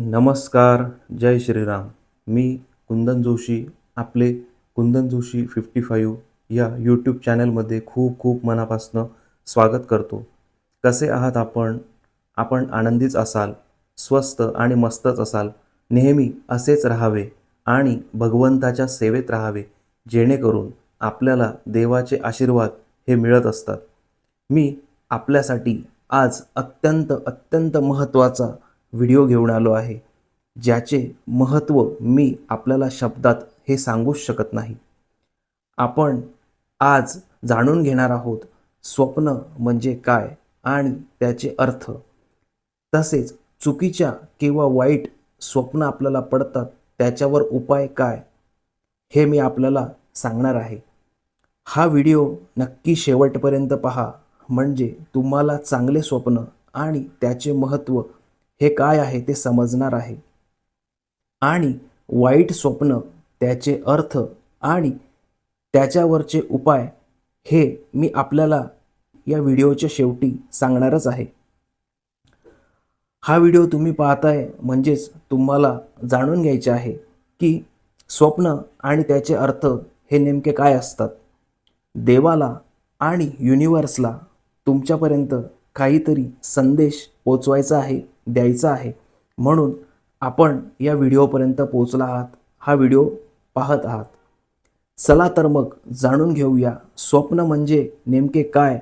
नमस्कार जय श्रीराम. मी कुंदन जोशी आपले Kundan Joshi fifty five या यूट्यूब चॅनलमध्ये खूप खूप मनापासनं स्वागत करतो. कसे आहात आपण? आपण आनंदीच असाल स्वस्त आणि मस्तच असाल नेहमी असेच राहावे आणि भगवंताच्या सेवेत राहावे जेणेकरून आपल्याला देवाचे आशीर्वाद हे मिळत असतात. मी आपल्यासाठी आज अत्यंत अत्यंत महत्त्वाचा व्हिडिओ घेऊन आलो आहे ज्याचे महत्त्व मी आपल्याला शब्दात हे सांगूच शकत नाही. आपण आज जाणून घेणार आहोत स्वप्न म्हणजे काय आणि त्याचे अर्थ. तसेच चुकीच्या किंवा वाईट स्वप्न आपल्याला पडतात त्याच्यावर उपाय काय हे मी आपल्याला सांगणार आहे. हा व्हिडिओ नक्की शेवटपर्यंत पहा म्हणजे तुम्हाला चांगले स्वप्न आणि त्याचे महत्त्व हे काय आहे ते समजणार आहे. आणि वाईट स्वप्न त्याचे अर्थ आणि त्याच्यावरचे उपाय हे मी आपल्याला या व्हिडिओच्या शेवटी सांगणारच आहे. हा व्हिडिओ तुम्ही पाहताय म्हणजेच तुम्हाला जाणून घ्यायचे आहे की स्वप्न आणि त्याचे अर्थ हे नेमके काय असतात. देवाला आणि युनिवर्सला तुमच्यापर्यंत काहीतरी संदेश पोचवायचा आहे द्यायचा आहे. म्हणून आपण या व्हिडिओपर्यंत पोचला आहात. हा व्हिडिओ पाहत आहात. चला तर मग जाणून घेऊया स्वप्न म्हणजे नेमके काय?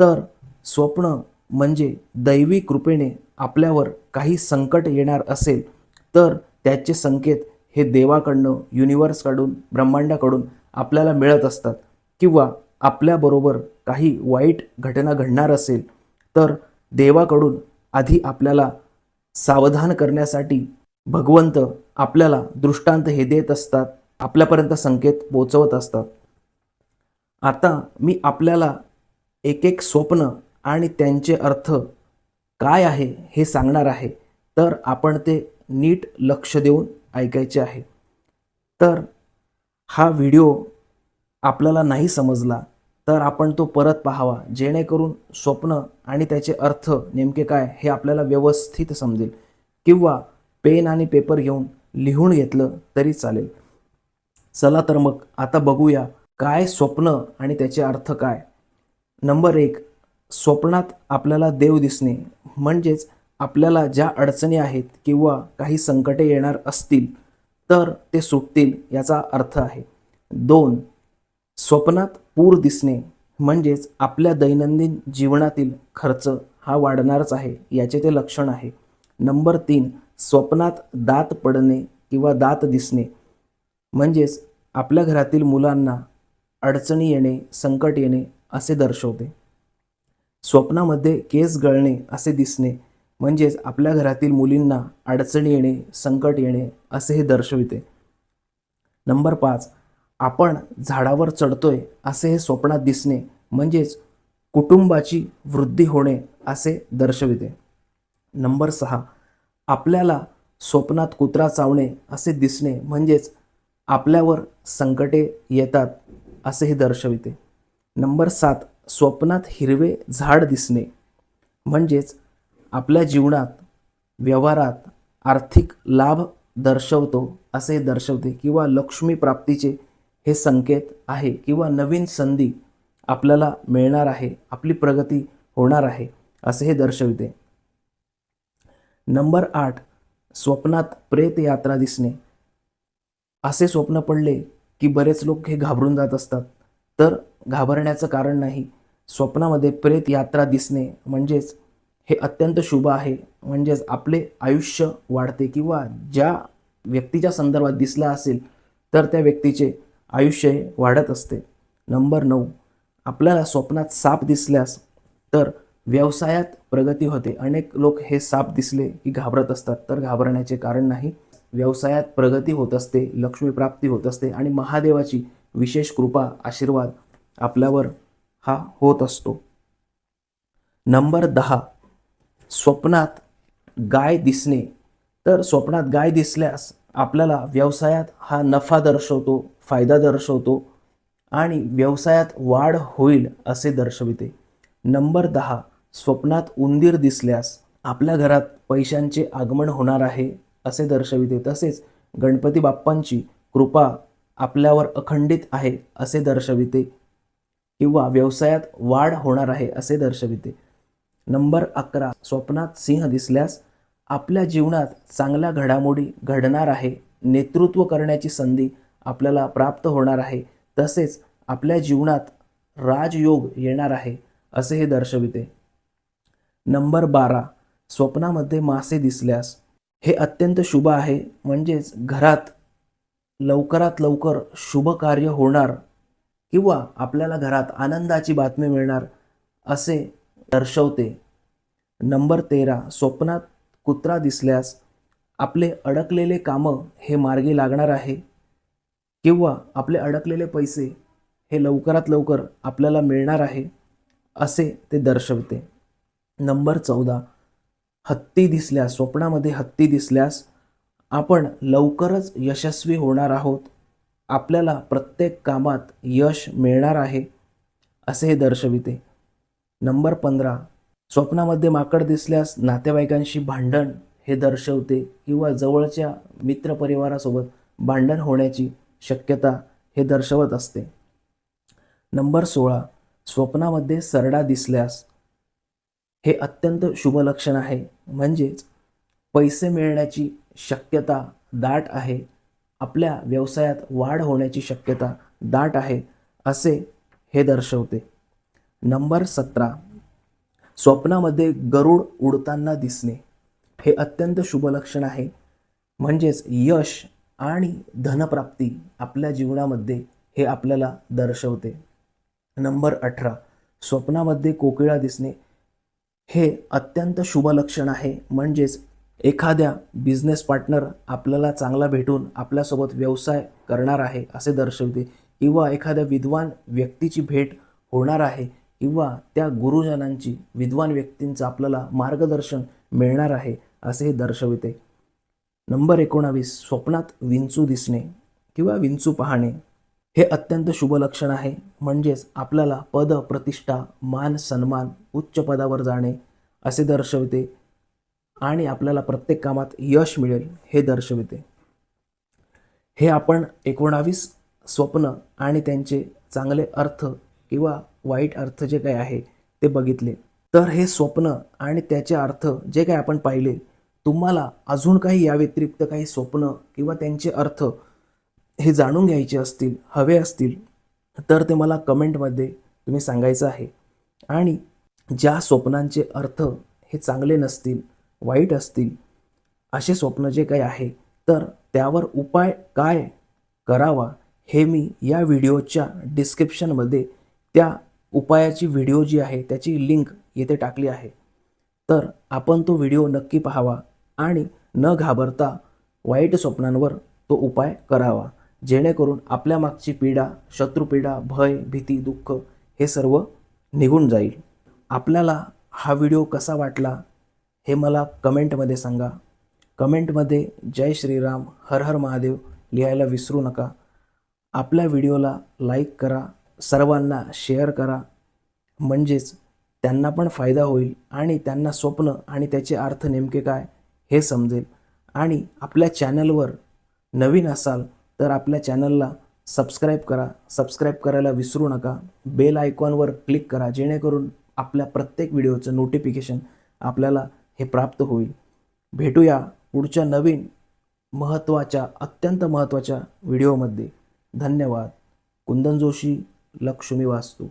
तर स्वप्न म्हणजे दैवी कृपेने आपल्यावर काही संकट येणार असेल तर त्याचे संकेत हे देवाकडनं युनिवर्सकडून ब्रह्मांडाकडून आपल्याला मिळत असतात. किंवा आपल्याबरोबर काही वाईट घटना घडणार असेल तर देवाकडून आधी आपल्याला सावधान करण्यासाठी भगवंत आपल्याला दृष्टांत हे देत असतात आपल्यापर्यंत संकेत पोचवत असतात. आता मी आपल्याला एक एक स्वप्न आणि त्यांचे अर्थ काय आहे हे सांगणार आहे तर आपण ते नीट लक्ष देऊन ऐकायचे आहे. तर हा व्हिडिओ आपल्याला नाही समजला तर आपण तो परत पाहावा. जेणेकरून स्वप्न आणि त्याचे अर्थ नेमके काय हे आपल्याला व्यवस्थित समजेल. किंवा पेन आणि पेपर घेऊन लिहून घेतलं तरी चालेल. चला तर मग आता बघूया काय स्वप्न आणि त्याचे अर्थ काय. नंबर एक स्वप्नात आपल्याला देव दिसणे. म्हणजेच आपल्याला ज्या अडचणी आहेत किंवा काही संकटे येणार असतील तर ते सुटतील याचा अर्थ आहे. दोन स्वप्नात पूर दिसणे म्हणजेच आपल्या दैनंदिन जीवनातील खर्च हा वाढणारच आहे याचे ते लक्षण आहे. नंबर तीन स्वप्नात दात पडणे किंवा दात दिसणे म्हणजेच आपल्या घरातील मुलांना अडचणी येणे संकट येणे असे दर्शवते. स्वप्नामध्ये केस गळणे असे दिसणे म्हणजेच आपल्या घरातील मुलींना अडचणी येणे संकट येणे असे हे दर्शविते. नंबर पाच आपण झाडावर चढतोय असे हे स्वप्नात दिसणे म्हणजेच कुटुंबाची वृद्धी होणे असे दर्शविते. नंबर सहा आपल्याला स्वप्नात कुत्रा चावणे असे दिसणे म्हणजेच आपल्यावर संकटे येतात असे हे दर्शविते. नंबर सात स्वप्नात हिरवे झाड दिसणे म्हणजेच आपल्या जीवनात व्यवहारात आर्थिक लाभ दर्शवतो असे दर्शवते किंवा लक्ष्मी प्राप्तीचे हे संकेत आहे किंवा नवीन संधी आपल्याला मिळणार आहे आपली प्रगती होणार आहे असे हे दर्शविते. नंबर आठ स्वप्नात प्रेत यात्रा दिसणे. असे स्वप्न पडले की बरेच लोक हे घाबरून जात असतात. तर घाबरण्याचं कारण नाही स्वप्नामध्ये प्रेत यात्रा दिसणे म्हणजेच हे अत्यंत शुभ आहे म्हणजेच आपले आयुष्य वाढते किंवा ज्या व्यक्तीच्या संदर्भात दिसला असेल तर त्या व्यक्तीचे आयुष्य हे वाढत असते. नंबर नऊ आपल्याला स्वप्नात साप दिसल्यास तर व्यवसायात प्रगती होते. अनेक लोक हे साप दिसले की घाबरत असतात. तर घाबरण्याचे कारण नाही. व्यवसायात प्रगती होत असते लक्ष्मीप्राप्ती होत असते आणि महादेवाची विशेष कृपा आशीर्वाद आपल्यावर हा होत असतो. नंबर दहा स्वप्नात गाय दिसणे. तर स्वप्नात गाय दिसल्यास आपल्याला व्यवसायात हा नफा दर्शवतो फायदा दर्शवतो आणि व्यवसायात वाढ होईल असे दर्शविते. नंबर दहा स्वप्नात उंदीर दिसल्यास आपल्या घरात पैशांचे आगमन होणार आहे असे दर्शविते. तसेच गणपती बाप्पांची कृपा आपल्यावर अखंडित आहे असे दर्शविते किंवा व्यवसायात वाढ होणार आहे असे दर्शविते. नंबर अकरा स्वप्नात सिंह दिसल्यास आपल्या जीवनात चांगल्या घडामोडी घडणार आहे नेतृत्व करण्याची संधी आपल्याला प्राप्त होणार आहे तसेच आपल्या जीवनात राजयोग येणार आहे असे हे दर्शविते. नंबर बारा. स्वप्नामध्ये मासे दिसल्यास. हे अत्यंत शुभ आहे म्हणजेच घरात लवकरात लवकर शुभ कार्य होणार किंवा आपल्याला घरात आनंदाची बातमी मिळणार असे दर्शवते. नंबर तेरा. स्वप्नात कुत्रा दिसल्यास आपले अडकलेले कामं हे मार्गी लागणार आहे किंवा आपले अडकलेले पैसे हे लवकरात लवकर आपल्याला मिळणार आहे असे ते दर्शवते. नंबर चौदा. हत्ती दिसल्यास स्वप्नामध्ये हत्ती दिसल्यास आपण लवकरच यशस्वी होणार आहोत. आपल्याला प्रत्येक कामात यश मिळणार आहे असे हे दर्शविते. नंबर पंधरा. स्वप्नामध्ये माकड दिसल्यास नातेवाईकांशी भांडण हे दर्शवते किंवा जवळच्या मित्रपरिवारासोबत भांडण होण्याची शक्यता हे दर्शवत असते. नंबर सोळा. स्वप्नामध्ये सरडा दिसल्यास हे अत्यंत शुभ लक्षण आहे. म्हणजेच पैसे मिळण्याची शक्यता दाट आहे. आपल्या व्यवसायात वाढ होण्याची शक्यता दाट आहे असे हे दर्शवते. नंबर सतरा. स्वप्नामध्ये गरुड उडताना दिसणे हे अत्यंत शुभ लक्षण आहे. म्हणजेच यश आणि धनप्राप्ती आपल्या जीवनामध्ये हे आपल्याला दर्शवते. नंबर अठरा. स्वप्नामध्ये कोकिळा दिसणे हे अत्यंत शुभ लक्षण आहे. म्हणजेच एखाद्या बिझनेस पार्टनर आपल्याला चांगला भेटून आपल्यासोबत व्यवसाय करणार आहे असे दर्शवते किंवा एखाद्या विद्वान व्यक्तीची भेट होणार आहे. किंवा त्या गुरुजनांची विद्वान व्यक्तींचं आपल्याला मार्गदर्शन मिळणार आहे असे हे दर्शविते. नंबर एकोणावीस स्वप्नात विंचू दिसणे किंवा विंचू पाहणे हे अत्यंत शुभ लक्षण आहे. म्हणजेच आपल्याला पद प्रतिष्ठा मान सन्मान उच्च पदावर जाणे असे दर्शविते आणि आपल्याला प्रत्येक कामात यश मिळेल हे दर्शविते. हे आपण एकोणावीस स्वप्न आणि त्यांचे चांगले अर्थ किंवा वाईट अर्थ जे काही आहे ते बघितले. तर हे स्वप्न आणि त्याचे अर्थ जे काही आपण पाहिले तुम्हाला अजून काही या व्यतिरिक्त काही स्वप्न किंवा त्यांचे अर्थ हे जाणून घ्यायचे असतील हवे असतील तर ते मला कमेंटमध्ये तुम्ही सांगायचं आहे. आणि ज्या स्वप्नांचे अर्थ हे चांगले नसतील वाईट असतील असे स्वप्न जे काही आहे तर त्यावर उपाय काय करावा हे मी या व्हिडिओच्या डिस्क्रिप्शनमध्ये त्या उपायाची व्हिडिओ जी आहे त्याची लिंक येथे टाकली आहे. तर आपण तो व्हिडिओ नक्की पाहावा आणि न घाबरता वाईट स्वप्नांवर तो उपाय करावा. जेणेकरून आपल्या मागची पीडा शत्रुपीडा भय भीती दुःख हे सर्व निघून जाईल. आपल्याला हा व्हिडिओ कसा वाटला हे मला कमेंटमध्ये सांगा. कमेंटमध्ये जय श्रीराम हर हर महादेव लिहायला विसरू नका. आपल्या व्हिडिओला लाईक करा. सर्वांना शेअर करा. म्हणजेच त्यांना पण फायदा होईल आणि त्यांना स्वप्न आणि त्याचे अर्थ नेमके काय हे समजेल. आणि आपल्या चॅनलवर नवीन असाल तर आपल्या चॅनलला सबस्क्राईब करा. सबस्क्राईब करायला विसरू नका. बेल आयकॉनवर क्लिक करा. जेणेकरून आपल्या प्रत्येक व्हिडिओचं नोटिफिकेशन आपल्याला हे प्राप्त होईल. भेटूया पुढच्या नवीन महत्त्वाच्या अत्यंत महत्त्वाच्या व्हिडिओमध्ये धन्यवाद. कुंदन जोशी लक्ष्मी वास्तू.